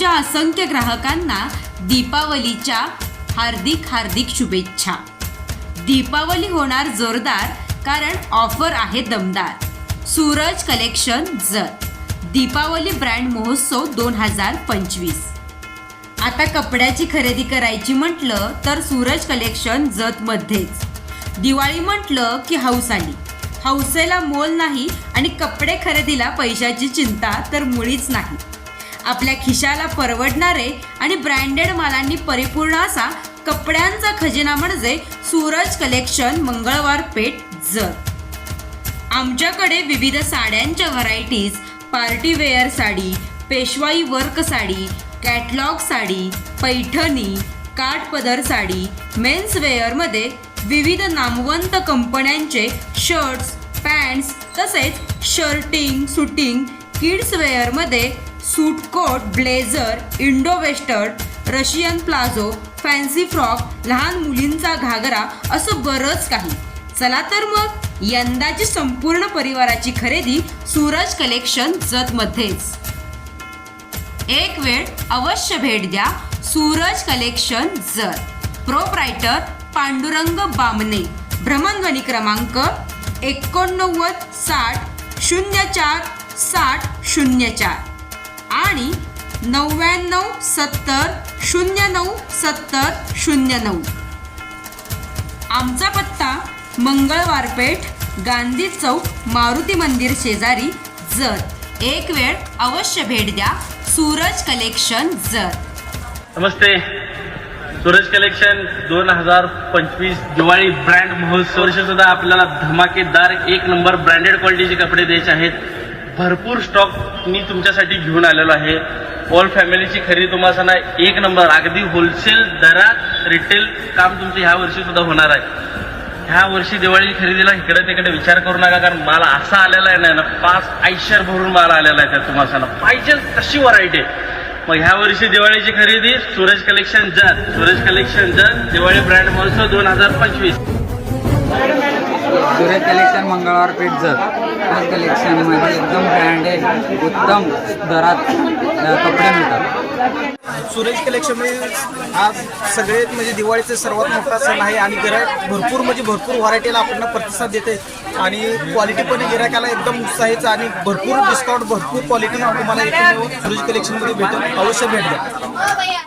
आमच्या असंख्य ग्राहकांना दीपावलीच्या हार्दिक हार्दिक शुभेच्छा. दीपावली होणार जोरदार कारण ऑफर आहे दमदार. सूरज कलेक्शन जत दीपावली ब्रँड महोत्सव दोन हजार पंचवीस. आता कपड्याची खरेदी करायची म्हटलं तर सूरज कलेक्शन जतमध्येच. दिवाळी म्हटलं की हौस आली. हौसेला मोल नाही आणि कपडे खरेदीला पैशाची चिंता तर मुळीच नाही. आपल्या खिशाला परवडणारे आणि ब्रँडेड मालांनी परिपूर्ण असा कपड्यांचा खजिना म्हणजे सूरज कलेक्शन मंगळवार पेठ जत आमच्याकडे विविध साड्यांच्या varieties partywear sari Peshwai work sari catalogue sari Paithani काठपदर sari men's वेअरमध्ये विविध नामवंत कंपन्यांचे शर्ट्स पॅन्ट्स तसेच shirting suiting kids suit coat suit coat blazer Indo western Russian palazzo fancy frock लहान मुलींचा घागरा असं बरंच काही. चला तर मग यंदाची संपूर्ण परिवाराची खरेदी सूरज कलेक्शन जतमध्येच. एक वेळ अवश्य भेट द्या सूरज कलेक्शन जत. प्रोप्रायटर पांडुरंग बामने. भ्रमणध्वनी क्रमांक एकोणनव्वद साठ शून्य चार साठ शून्य चार. आणि नव्याण्णव सत्तर शून्य नऊ सत्तर शून्य नऊ आमचा पत्ता मंगळवार पेठ गांधी चौक मारुती मंदिर शेजारी जत एक वेळ अवश्य भेट द्या. सूरज कलेक्शन जत नमस्ते. सूरज कलेक्शन दोन हजार पंचवीस दिवाळी ब्रँड महोत्सव. सुद्धा आपल्याला धमाकेदार एक नंबर ब्रँडेड क्वालिटीचे कपडे द्यायचे आहेत. भरपूर स्टॉक मी तुमच्यासाठी घेऊन आलेलो आहे. ऑल फॅमिलीची खरेदी तुम्हाला ना एक नंबर अगदी होलसेल दरात रिटेल काम तुमचं ह्या वर्षी सुद्धा होणार आहे. ह्या वर्षी दिवाळी खरेदीला इकडे तिकडे विचार करू नका कारण माल असा आलेला आहे ना ना पाच आयशर भरून माल आलेला आहे त्या तुम्हाला पाहिजे तशी व्हरायटी मग ह्या वर्षी दिवाळीची खरेदी Suraj collection Jath Suraj collection Jath Diwali brand महोत्सव दोन हजार पंचवीस. सूरज कलेक्शन मंगळवार पेठ जत सुरेश कलेक्शनमध्ये एकदम ब्रँडेड उत्तम दरात कपडे मिळतात. सुरेश कलेक्शनमध्ये आज सगळ्यात म्हणजे दिवाळीचा सर्वात मोठा सण आहे आणि गिरायक भरपूर म्हणजे भरपूर व्हरायटीला आपण प्रतिसाद देते आणि क्वालिटी पण गिरायकाला एकदम उत्साहीचं आणि भरपूर डिस्काउंट भरपूर क्वालिटी तुम्हाला सुरेश कलेक्शनमध्ये भेटेल अवश्य भेट द्या.